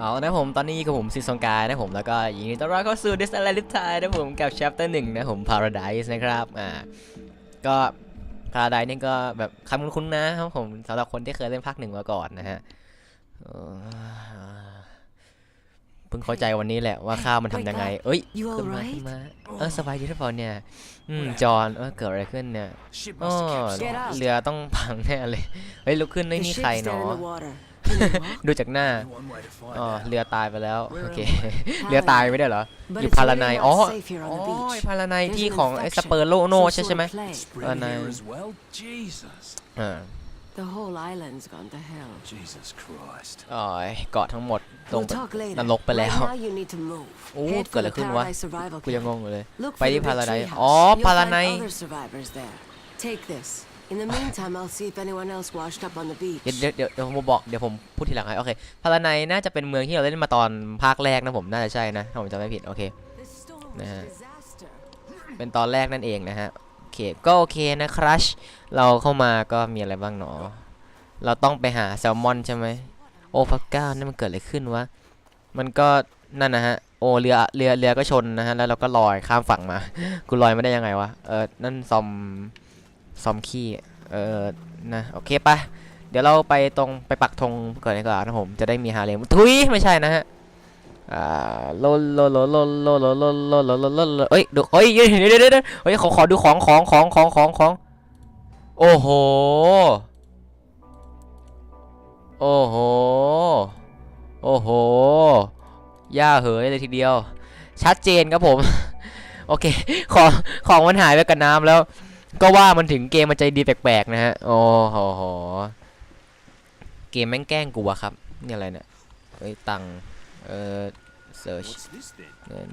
เอานะผมตอนนี้กับผมซิซองกายนะผมแล้วก็ยินดีต้อนรับเข้าสู่ This Life Time นะผมกับ chapter หนึ่งนะผม Paradise นะครับอ่าก็ Paradise นี่ก็แบบคำคุ้นๆนะครับผมสำหรับคนที่เคยเล่นภาคหนึ่งมาก่อนนะฮะเอ่อเพิ่งเข้าใจวันนี้แหละว่าข้าวมันทำยังไง เอ้ย You ขึ้นมา alright? ขึ้นมาเออสบายดีหรือเปล่าเนี่ยอืมจอห์นเออเกิดอะไรขึ้นเนี่ย Ship อ๋อ must have capsized. Get out. เรือต้องพังแน่เลยเฮ้ยลุกขึ้นไม่ The มี ship's ใคร dead เนาะ in the water. Can you walk? ดูจากหน้า Only one way to find อ๋อ out. เรือตายไปแล้ว Where โอเค am เรือตายไม่ได้เหรอ But อยู่ it's พารา really ไน not อ๋อ safe here อ๋ on อ the beach. พาราไน There's ที่ an ของไอ้ส infection, เปอร์โลโน some ใช่ sort ใช่ไหม of plague. Spread Oh, no. here as well? Jesus. อ่า The whole island's gone to hell. Jesus Christ. อ๋อเกาะทั้งหมดลง We'll ไป talk later. นรกไปแล้ว Right now you need to move. โอ้ Head เกิด for อะไร the ขึ้นวะ Paradise Survival กูยังง Camp. งอยู่เลย Look ไป for ที่ the พา big ราไน tree house. อ๋อ You'll พารา find ไน other survivors there. Take this. In the meantime, I'll see if anyone else washed up on the beach. เดี๋ยวเดี๋ยวเดี๋ยวผมบอกเดี๋ยวผมพูดทีหลังให้โอเคพาราไนน่าจะเป็นเมืองที่เราเล่นมาตอนภาคแรกนะผมน่าจะใช่นะถ้าผมจำไม่ผิดโอเค This storm was Nah. a disaster. เป็นตอนแรกนั่นเองนะฮะโอเคก็โอเคนะครัชเราเข้ามาก็มีอะไรบ้างหนอ เราต้องไปหาแซลมอนใช่ไหมโอ้พระเก้านั่นมันเกิดอะไรขึ้นวะมันก็นั่นนะฮะโอ้เรือเรือเรือก็ชนนะฮะแล้วเราก็ลอยข้ามฝั่งมา กูลอยไม่ได้ยังไงวะเออนั่นซอม ซอมขี้เออนะโอเคปะเดี๋ยวเราไปตรงไปปักธงก่อนดีกว่านะผมจะได้มีฮาเลมทุยไม่ใช่นะฮะอ่าโลโลโลโลโลโลโลโลโลโลโลลเอ้ยดูเฮ้ยเดี๋ยวเดี๋ยวเดี๋ยวเดี๋ยวเฮ้ยขอขอดูของของของของของของโอ้โหโอ้โหโอ้โหย่าเหยเลยทีเดียว ชัดเจนครับผม โอเค ของของมันหายไปกับน้ำแล้ว ก็ว่ามันถึงเกมมันใจดีแปลกๆนะฮะ โอ้โหโหเกมแม่งแกล้งกูอะครับ นี่อะไรเนี่ยเอ้ยตังค์เอ่อเซิร์ช What's this then? เงิน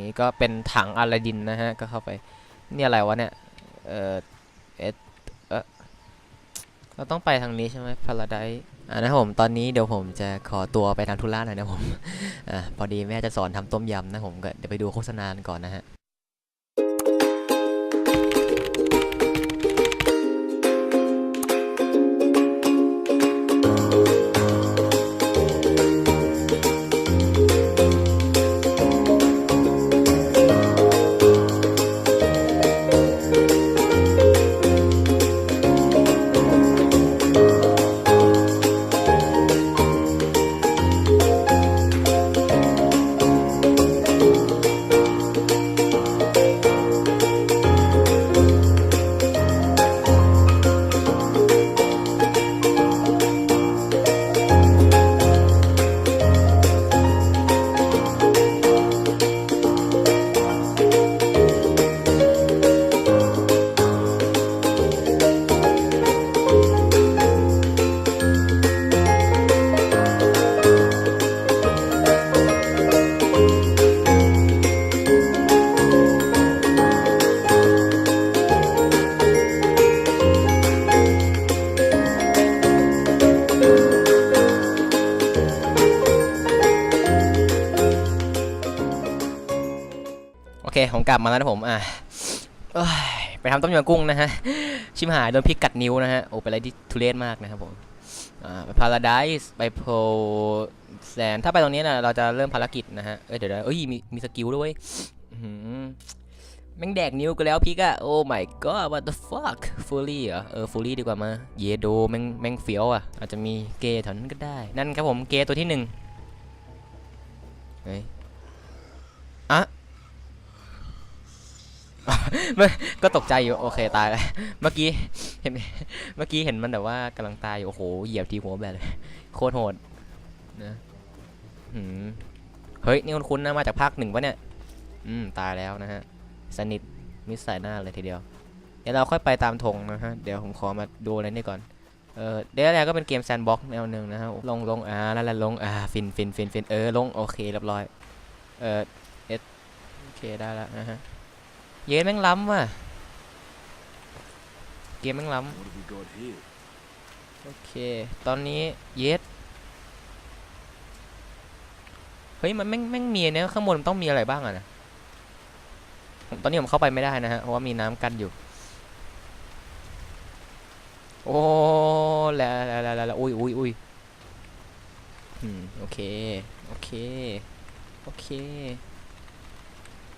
นี่ก็เป็นถังอลาดินนะฮะ ก็เข้าไป นี่อะไรวะเนี่ย เอ่อเอสเออเราต้องไปทางนี้ใช่ไหมพาราไดอ่านะครับผมตอนนี้เดี๋ยวผมจะขอตัวไปทำธุระหน่อยนะผมอ่าพอดีแม่จะสอนทำต้มยำนะผมก็เดี๋ยวไปดูโฆษณาก่อนนะฮะ เคผมกลับมาแล้วนะผมอะไปทำต้มยำกุ้งนะฮะ ชิมหายโดนพริกกัดนิ้วนะฮะ โอ้เป็นอะไรที่ทุเรศมากนะครับผมอ่าไปพาราไดส์ไปโพแซนถ้าไปตรงนี้นะเราจะเริ่มภารกิจนะฮะ เอ้ยเดี๋ยวเอ้ยมีมีสกิลด้วยหือแม่งแดกนิ้วกูแล้วพริกอะโอ้ my god what the fuck ฟูลี่เหรอ เออฟูลี่ดีกว่ามา เยโดแม่งแม่งเฟี้ยวอะอาจจะมีเกย์แถวนั้นก็ได้ นั่นครับผมเกย์ตัวที่หนึ่งเฮ้ย อะ ก็ตกใจอยู่โอเคตายแล้วเมื่อกี้เห็นเมื่อกี้เห็นมันแบบว่ากำลังตายอยู่โอ้โหเหยียบทีหัวแบบเลยโคตรโหดนะหืมเฮ้ยนี่คุ้นๆนะมาจากภาคหนึ่งปะเนี่ยอืมตายแล้วนะฮะสนิทมิสใส่หน้าเลยทีเดียวเดี๋ยวเราค่อยไปตามธงนะฮะเดี๋ยวผมขอมาดูอะไรนี่ก่อนเออเดี๋ยวแรกก็เป็นเกมแซนด์บ็อกแนวหนึ่งนะฮะลงลงอ่านั่นแหละลงอ่าฟินฟินฟินฟินเออลงโอเคเรียบร้อยเออเอสโอเคได้แล้วนะฮะ เย้แม่งล้ำว่ะ เกมแม่งล้ What have we got here? ำโอเค ตอนนี้เยสเฮ้ย มันแม่งแม่งมีเนี่ยข้างบนมันต้องมีอะไรบ้างอะนะผมตอนนี้ผมเข้าไปไม่ได้นะฮะ เพราะว่ามีน้ำกั้นอยู่ โอ้แล้วแล้วแล้วแล้วอุ้ยอุ้ยอุ้ยอืม โอเค โอเค โอเค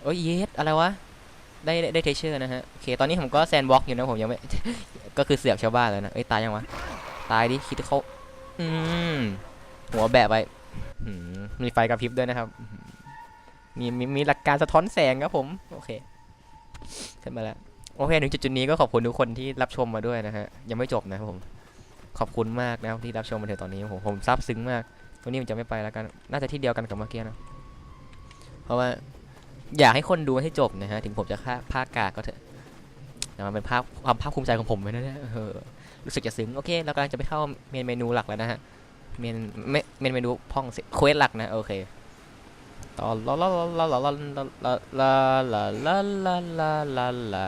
โอ้ยเยสอะไรวะ ได้ได้เทเชอร์นะฮะโอเคตอนนี้ผมก็แซนบ็อกอยู่นะผมยังไม่ ก็คือเสือกชาวบ้านแล้วนะเอ้ยตายยังวะตายดิคิดเขาอืมหัวแบะไปมีไฟกระพริบด้วยนะครับ มีมีมีหลักการสะท้อนแสงครับผม โอเคขึ้นมาแล้วโอเคถึงจุดนี้ก็ขอบคุณทุกคนที่รับชมมาด้วยนะฮะยังไม่จบนะครับผมขอบคุณมากนะครับที่รับชมมาถึงตอนนี้ผมผมซาบซึ้งมากวันนี้ผมจะไม่ไปแล้วกัน น่าจะที่เดียวกันกับเมื่อกี้นะ เพราะว่า อยากให้คนดูให้จบนะฮะถึงผมจะฆ่าภาคกากก็เถอะแต่มันเป็นภาพความภาคภูมิใจของผมเลยนะเนี่ยเออรู้สึกจะซึ้งโอเคเรากำลังจะไปเข้าเมนเมนูหลักแล้วนะฮะเมนเมนเมนูพ่องสิเควสหลักนะโอเคต่อลาลาลาลาลาลาลาลาลาลาลาลาลา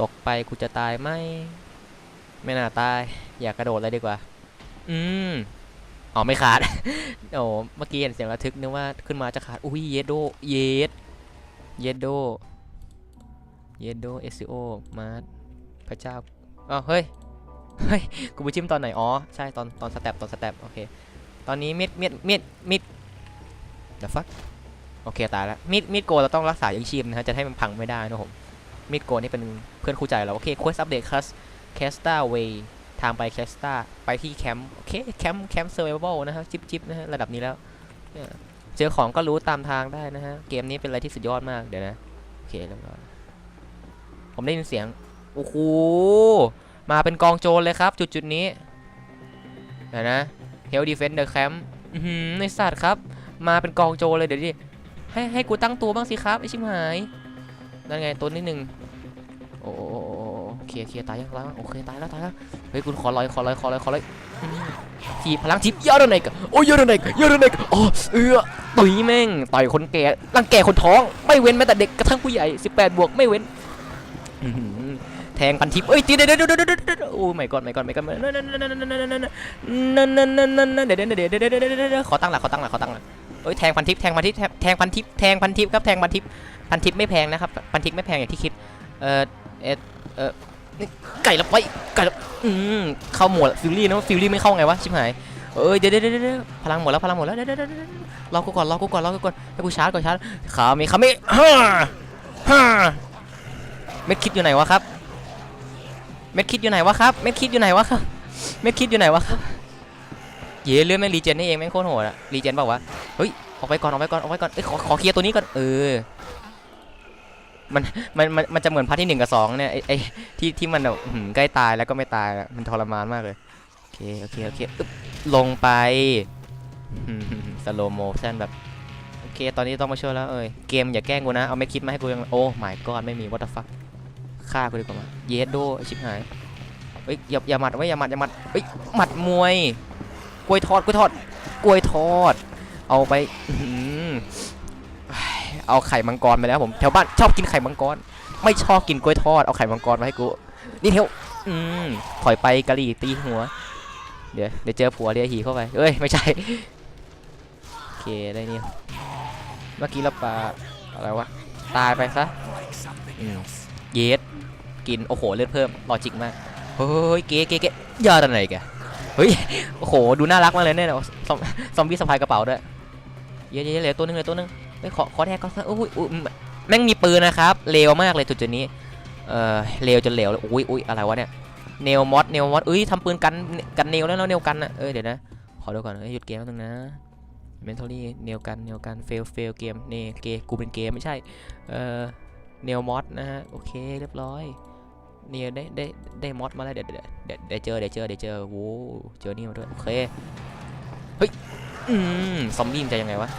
ตกไปกูจะตายไหมไม่น่าตาย อยากกระโดดเลยดีกว่า อืมอ๋อไม่ขาดโอ้เมื่อกี้เห็นเสียงระทึกนึกว่าขึ้นมาจะขาดอุ้ยเยโดเยด เยโดเยโดโด SEO มาพระเจ้าอ้าวเฮ้ย เฮ้ย กูไปจิ้มตอนไหน อ๋อ ใช่ ตอน ตอนสเต็ปตอนสเต็ปโอเค ตอนนี้มีดมีดมีดมีด the fuck โอเค ตายแล้วมีดมีดโกเราต้องรักษายังชีพนะฮะ จะให้มันพังไม่ได้นะผมมีดโกนี่เป็นเพื่อนคู่ใจเรา โอเค quest update class c a s t a way ทางไปแคสตาไปที่แคมป์ โอเค แคมป์ แคมป์เซอร์ไวลนะฮะ จิบจิบนะฮะ ระดับนี้แล้ว เจอของก็รู้ตามทางได้นะฮะ เกมนี้เป็นอะไรที่สุดยอดมาก เดี๋ยวนะ โอเคเรียบร้อยผมได้ยินเสียง โอ้โห มาเป็นกองโจรเลยครับ จุดจุดนี้ เดี๋ยวนะ Hell Defender Camp อือหือในสัตว์ครับ มาเป็นกองโจรเลยเดี๋ยวดิ ให้ให้กูตั้งตัวบ้างสิครับไอชิมหาย นั่นไงตัวนิดนึงโอ้โอ้โอ้โอ้โอเคโอเคตายยังตายยังโอเคตายแล้วตายแล้ว เฮ้ยคุณขอลอยขอลอยขอลอยขอลอยอืมทีพลังทิพย์ยอดเนกโอ้ยยอดเนกยอดเนกโอ้เออ ตุยแม่งต่อยคนแก่รังแก่คนท้อง ไม่เว้นแม้แต่เด็กกระทั่งผู้ใหญ่18บวกไม่เว้นแทงพันทิพย์เอ้ยตีเดี๋ยวเดี๋ยวเดี๋ยวเดี๋ยวโอ้ไม่ก่อนไม่ก่อนไม่ก่อนนั่นนั่นนั่นนั่นนั่นนั่นนั่นนั่นนั่นนั่นเดี๋ยวเดี๋ยวเดี๋ยวเดี๋ยวเดี๋ยวเดี๋ยวขอตั้งหลักขอตั้งหลักขอตั้งหลักเอ้ยแทงพันทิพย์แทงพันทิพย์แทงพันทิพย์แทงพันทิพย์ครับแทงพันทิพย์พันทิพย์ไม่แพงนะครับพันทิพย์ไม่แพงอย่างที่คิดเออเออเออไก่ละไปไก่ละอืมเข้าหมวดฟิลลี่นะฟิลลี่ไม่เข้าไงวะชิบหาย เอ้ยเดี๋ยวเดี๋ยวเดี๋ยวเดี๋ยวพลังหมดแล้วพลังหมดแล้วเดี๋ยวเดี๋ยวเดี๋ยวเดี๋ยวรอกูก่อนรอกูก่อนรอกูก่อนให้กูชาร์จก่อนชาร์จขามีขามีฮ่าฮ่าเม็ดคิดอยู่ไหนวะครับ เม็ดคิดอยู่ไหนวะครับ เม็ดคิดอยู่ไหนวะครับ เม็ดคิดอยู่ไหนวะครับ เย้เรื่องแม่งรีเจนนี่เองแม่งโคตรโหดอะรีเจนบอกว่าวะ เฮ้ยออกไปก่อนออกไปก่อนออกไปก่อนเอ้ยขอขอเคลียร์ตัวนี้ก่อนเออมันมันมันมันจะเหมือนพาร์ทที่หนึ่งกับสองเนี่ยไอ้ไอ้ที่ที่มันแบบใกล้ตายแล้วก็ไม่ตายมันทรมานมากเลย เค โอเค โอเคอึ๊บลงไปสโลโมชั่นแบบ โอเค ตอนนี้ต้องมาช่วยแล้วเอ้ย เกมอย่าแกล้งกูนะ เอาไม่คิดมาให้กูยัง โอ้ my god ไม่มี what the fuck ฆ่ากูดีกว่ามาเยสโดชิบหายเฮ้ย อย่า อย่าหมัดไว้ อย่าหมัด อย่าหมัดเฮ้ย หมัดมวย กล้วยทอด กล้วยทอด กล้วยทอด เอาไปอื้อหือเอาไข่มังกรไปแล้วผม แถวบ้านชอบกินไข่มังกร ไม่ชอบกินกล้วยทอด เอาไข่มังกรมาให้กู นี่เทวอืมถอยไปกะหรี่ตีหัว เดี๋ยวเดี๋ยวเจอผัวเรียหีเข้าไปเอ้ยไม่ใช่โอเคได้นี่เมื่อกี้เราปลาอะไรวะตายไปซะเยสกินโอ้โหเลือดเพิ่มลอจิกมากเฮ้ยเก๋เก๋เก๋ยอดอะไรแกเฮ้ยโอ้โหดูน่ารักมากเลยเนี่ยซอมซอมบี้สะพายกระเป๋าด้วยเยอะๆเลือตัวหนึงเลือตัวหนึงเฮ้ยขอขอแทกก็โอ้ยอุ๊ยแม่งมีปืนนะครับเลวมากเลยจุดจุดนี้เออเลวจนเหลวเลยอุ้ยอุ้ยอะไรวะเนี่ย เนลมอสเนลมอสเอ้ยทำปืนกันกันเนลแล้วแล้วเนลกันอะเออเดี๋ยวนะขอดูก่อนหยุดเกมแป๊บนึงนะเมนทอรี่เนลกันเนลกันเฟลเฟลเกมเนเกกูเป็นเกมไม่ใช่เออเนลมอสนะฮะโอเคเรียบร้อยเนลได้ได้ได้มอสมาแล้วเดี๋ยวเดี๋ยวเดี๋ยวเดี๋ยวเจอเดี๋ยวเจอเดี๋ยวเจอโว้เจอนี่มาด้วยโอเคเฮ้ยอืมซอมบี้มันจะยังไงวะ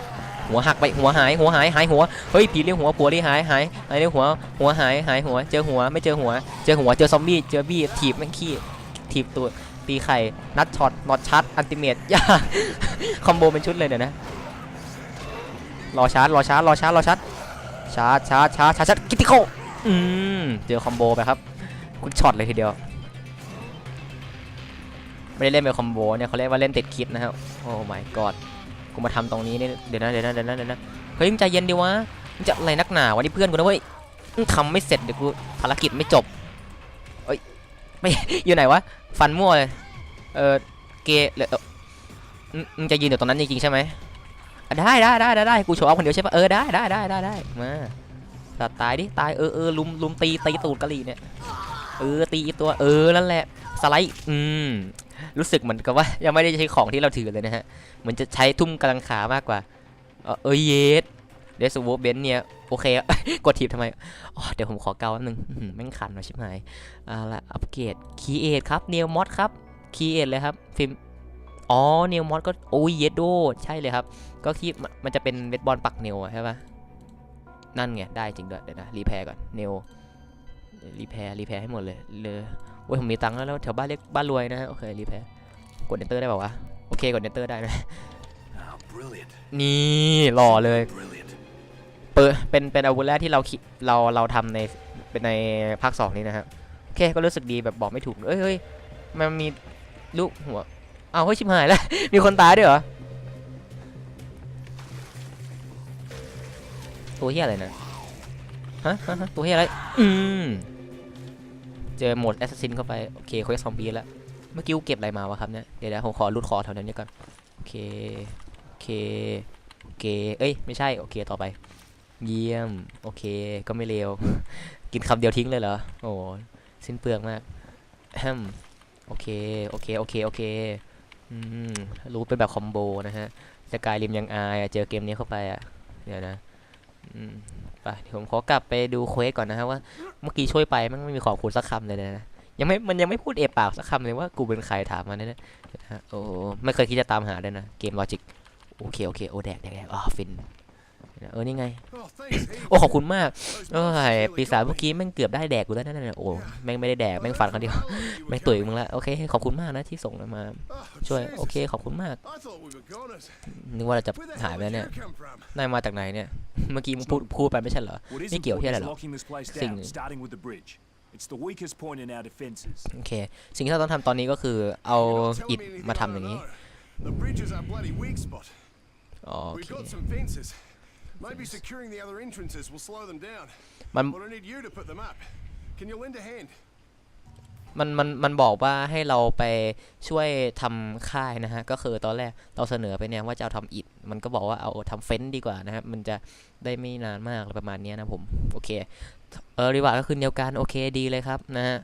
หัวหักไปหัวหายหัวหายหายหัวเฮ้ยผีเรียกหัวผัวเรียกหายหายอะไรเรียกหัวหัวหายหายหัวเจอหัวไม่เจอหัว เจอหัวเจอซอมบี้เจอบี้ถีบแม่งขี้ถีบตัวตีไข่นัดช็อตน็อตชัดอันติเมตย่าคอมโบเป็นชุดเลยเดี๋ยวนะรอชาร์จรอชาร์จรอชาร์จรอชาร์จชาร์จชาร์จชาร์จชาร์จกิติโคอืมเจอคอมโบไปครับคุณช็อตเลยทีเดียวไม่ได้เล่นเป็นคอมโบเนี่ยเขาเรียกว่าเล่นติดคิดนะครับโอ้ my god กูมาทำตรงนี้เนี่ยเดี๋ยวนะเดี๋ยวนะเดี๋ยวนะเดี๋ยวนะเฮ้ยมึงใจเย็นดิวะมึงจะอะไรนักหนาวะนี่เพื่อนกูนะเว้ยมึงทำไม่เสร็จเดี๋ยวกูภารกิจไม่จบเอ้ยไม่อยู่ไหนวะฟันมั่วเลยเออเกเลือมึงจะยืนอยู่ตรงนั้นจริงๆใช่ไหมได้ได้ได้ได้ได้กูโชว์เอาคนเดียวใช่ปะเออได้ได้ได้ได้ได้มาตัดตายดิตายเออเออลุมลุมตีตีตูดกะหรี่เนี่ยเออตีอีตัวเออนั่นแหละสไลด์อืมรู้สึกเหมือนกับว่ายังไม่ได้ใช้ของที่เราถือเลยนะฮะ มือนจะใช้ทุ่มกำลังขามากกว่า เออเยเยสเดสโวเบนเนี่ย โอเค กดทีบทำไมเดี๋ยวผมขอเกาแป๊บนึงแม่งขันมาชิบหายเอาละอัปเกรดคีเอทครับเนลมอดครับคีเอทเลยครับฟิล์มอ๋อเนลมอสก็โอ้ยเยดโดใช่เลยครับ ก็คีมันจะเป็นเวทบอลปักเนลใช่ปะนั่นไง ได้จริงด้วยเดี๋ยวนะรีแพร์ก่อนเนลรีแพร์รีแพร์ให้หมดเลยเลยโอ้ยผมมีตังค์แล้วแล้วแถวบ้านเรียกบ้านรวยนะโอเครีแพร์กดเอนเตอร์ได้ป่าวะ โอเคกดเนเตอร์ได้นะ Oh, brilliant. นี่หล่อเลย Brilliant. เปิดเป็นเป็นอาวุธแรกที่เราคิดเราเราทำในเป็นในภาคสองนี้นะฮะโอเคก็รู้สึกดีแบบบอกไม่ถูกเอ้ยเฮ้ยมันมีลูกหัวเอาวเฮ้ยชิบหายแล้ว มีคนตายด้วยเหรอตัวเฮียอะไรนะฮะฮะฮะตัวเฮียอะไร อืม เจอโหมดแอสซัสซินเข้าไป โอเคเควสซอมบี้แล้วเมื่อกี้กูเก็บอะไรมาวะครับเนี่ย เดี๋ยวเดี๋ยวผมขอรูดคอแถวนั้นนี้ก่อน โอเค โอเค โอเค เอ้ย ไม่ใช่ โอเค ต่อไป เยี่ยม โอเค ก็ไม่เลว กินคำเดียวทิ้งเลยเหรอ โอ้สิ้นเปลืองมากแฮมโอเค โอเค โอเค โอเค อืม รู้เป็นแบบคอมโบนะฮะสกายริมยังอาย เจอเกมนี้เข้าไปอะ เดี๋ยวนะ อืม ไปผมขอกลับไปดูเควสก่อนนะฮะว่า เมื่อกี้ช่วยไปมันไม่มีขอบคุณสักคำเลยนะ ยังไม่ มันยังไม่พูดเอะปากสักคำเลยว่ากูเป็นใครถามมาเนี่ยนะโอ้ไม่เคยคิดจะตามหาเลยนะ เกมลอจิก โอเค โอเค โอ้แดกแดกแดกอ๋อฟิน เออ นี่ไง โอ้ ขอบคุณมาก โอ้ย ปีศาจเมื่อกี้แม่งเกือบได้แดกกูแล้วนั่นน่ะโอ้แม่งไม่ได้แดก แม่งฟันคนเดียว แม่งตุ๋ยมึงละ โอเค ขอบคุณมากนะที่ส่งมา ช่วย โอเค ขอบคุณมาก นึกว่าเราจะหายไปแล้วเนี่ย นายมาจากไหนเนี่ย เมื่อกี้มึงพูดพูดไปไม่ใช่เหรอ What is Nicky, important here, is hello. locking this place Thing. down, starting with the bridge. It's the weakest point in our defenses. โอเค สิ่งที่เราต้องทำตอนนี้ก็คือเอา You're not อิฐ telling me anything มา I ทำอย่าง don't นี้ know. The bridge is our bloody weak spot. อ๋อโอ We've เค got some fences. Maybe securing the other entrances will slow them down. มัน But I need you to put them up. Can you lend a hand? มันมันมันบอกว่าให้เราไปช่วยทำค่ายนะฮะ ก็คือตอนแรกเราเสนอไปเนี่ยว่าจะเอาทำอิฐมันก็บอกว่าเอาทำเฟ้นท์ดีกว่านะครับมันจะได้ไม่นานมากอะไรประมาณเนี้ยนะผม โอเค เออรีวาร์ดก็คือเดียวกันโอเคดีเลยครับนะฮะ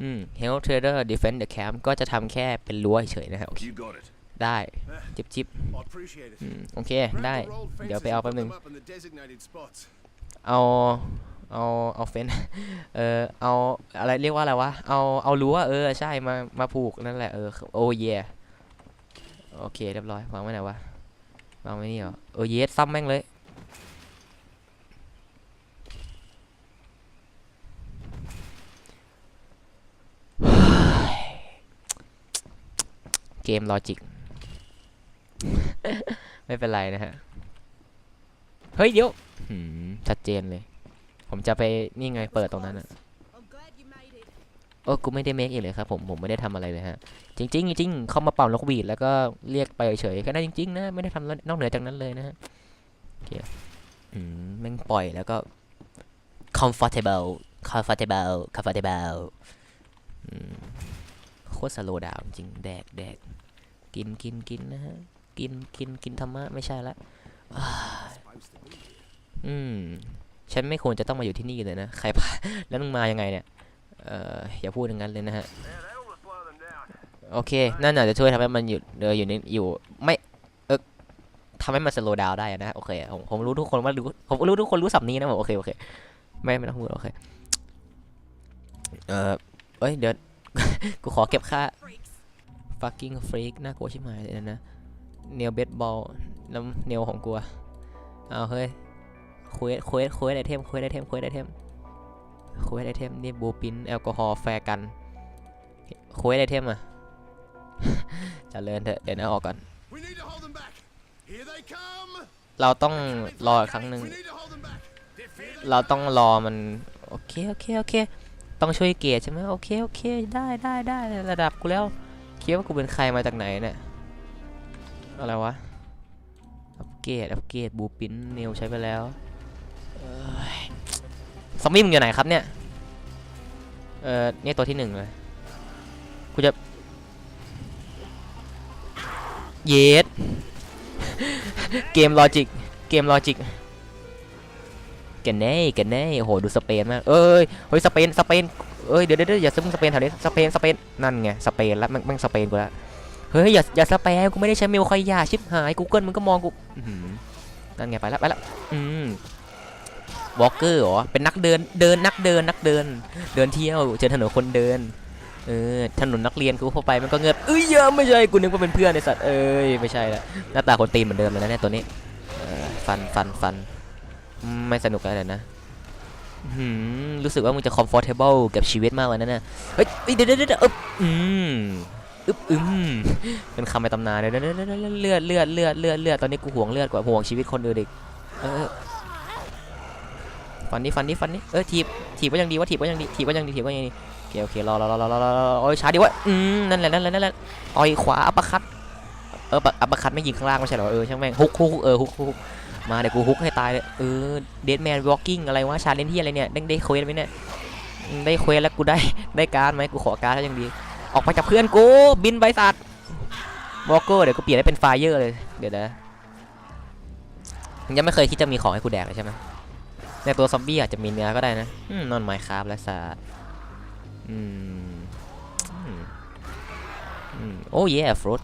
อืม Health Trader Defend the Camp ก็จะทำแค่เป็นรั้วเฉยๆนะฮะโอเค You got it. ได้จิบจิบ I appreciate it. อืมโอเค Grab ได้ the rolled เดี๋ยว fences ไปเอา and แป๊บ put นึง them up in the designated spots. เอาเอาเอาเฟ้นเออเอาอะไรเรียกว่าอะไรวะเอาเอารั้วเออใช่มามาผูกนั่นแหละเออโอ้เยโอเคเรียบร้อยวางไว้ไหนวะวางไว้นี่เหรอเออเยสซ้ำแม่งเลย เกมลอจิก ไม่เป็นไรนะฮะ เฮ้ย เดี๋ยวชัดเจนเลย ผมจะไปนี่ไงเปิดตรงนั้นอะโอ้กูไม่ได้เมคเองเลยครับผม ผมไม่ได้ทำอะไรเลยฮะ จริงๆจริงเข้ามาเป่านกหวีดแล้วก็เรียกไปเฉยๆแค่นั้นจริง ๆ นะ ไม่ได้ทำนอกเหนือจากนั้นเลยนะฮะโอเคอืมแม่งปล่อยแล้วก็ comfortable comfortable comfortable อืมโคตรสโลดาวจริง แดกแดก กินกินกินนะฮะ กินกินกินธรรมะไม่ใช่ละอืม ฉันไม่ควรจะต้องมาอยู่ที่นี่เลยนะ ใครพาแล้วมึงมายังไงเนี่ย เอ่อ อย่าพูดอย่างนั้นเลยนะฮะ โอเค นั่นอาจจะช่วยทำให้มันหยุดเดินอยู่ในอยู่ไม่เออทำให้มันสโลว์ดาวได้นะ โอเค ผมผมรู้ทุกคนว่ารู้ผมรู้ทุกคนรู้สับนี้นะผมโอเคโอเค ไม่ไม่ต้องพูดโอเค เออเอ้ยเดี๋ยว กูขอเก็บค่า fucking freak น่ากลัวชิบหายเลยนะเนลเบสบอลน้ำเนลของกูอะเอาเฮ้ยเควสเควสเควสไอเทมเควสไอเทมเควสไอเทมเควสไอเทมนี่บูปินแอลกอฮอล์แฟร์กันเควสไอเทมอะเจะเลินเถอะเดี๋ยวนะออกก่อน We need to hold them back. Here they come. เราต้องรออีกครั้งหนึ่ง We need to hold them back. Defend เราต้องรอมันโอเคโอเคโอเคต้องช่วยเกตใช่ไหมโอเคโอเคได้ได้ได้ระดับกูแล้ว คิดว่ากูเป็นใครมาจากไหนเนี่ยอะไรวะอัปเกรดอัปเกรดบูปินเนลใช้ไปแล้วซอมบี้มึงอยู่ไหนครับเนี่ยเออเนี่ยตัวที่หนึ่งเลยกูจะเยสเกมลอจิกเกมลอจิกแกันแน่แกันแน่โอ้โหดูสเปนมากเอ้ยเฮ้ยสเปนสเปน เอ้ยเดี๋ยวเดี๋ยวอย่าซึมสเปนแถวนี้สเปนสเปนนั่นไงสเปนแล้วมันมันสเปนกูแล้วเฮ้ยอย่าอย่าสเปนกูไม่ได้ใช้เมลคอยยาชิบหายกูเกิลมึงก็มองกูนั่นไงไปแล้วไปแล้วอืมวอลเกอร์เหรอเป็นนักเดินเดินนักเดินนักเดิน เดินเที่ยวเจอถนนคนเดินเออถนนนักเรียนกูเข้าไปมันก็เงือบเอ้ยเหี้ยไม่ใช่กูนึกว่าเป็นเพื่อนไอสัตว์เอ้ยไม่ใช่ละหน้าตาคนตีนเหมือนเดิมเลยนะเนี่ยตัวนี้ฟันฟันฟันไม่สนุกแล้วนะ หือรู้สึกว่ามึงจะ comfortable กับชีวิตมากเลยนะเนี่ยเฮ้ยเฮ้ยเดี๋ยวเดี๋ยวเดี๋ยวอึ๊บอืมอึ๊บอึมเป็นคำในตำนานเลยเดี๋ยวเดี๋ยวเดี๋ยวเลือดเลือดเลือดเลือดเลือดตอนนี้กูห่วงเลือดกว่าห่วงชีวิตคนอื่นอีกเออฟันนี้ฟันนี้ฟันนี้เออถีบถีบว่ายังดีว่าถีบว่ายังดีถีบว่ายังดีถีบว่ายังดีโอเคโอเครอรอรอรอรอรออโอ้ยช้าดีวะอืมนั่นแหละนั่นแหละนั่นแหละต่อยขวาอัปคัตเอออัปคัตไม่ยิงข้างล่างไม่ใช่หรอเออช่างแม่งฮุกฮุกฮุกเออฮุกฮุก มาเดี๋ยวกูฮุกให้ตายเลยเออเดดแมนวอล์กิ้งอะไรวะชาเลนที่อะไรเนี่ยได้ได้เควสไหมเนี่ยได้เควสแล้วกูได้ได้การ์ดไหมกูขอการ์ดแล้วยังดี ออกไปจากเพื่อนกูบินไปสัตว์วอลเกอร์เดี๋ยวกูเปลี่ยนให้เป็นไฟเยอร์เลยเดี๋ยวนะยังไม่เคยคิดจะมีของให้กูแดกเลยใช่ไหมในตัวซอมบี้อาจจะมีเนื้อก็ได้นะอืมนอนไมค์ครับและสัตว์อืมอืมอืมโอ้ยฟรุต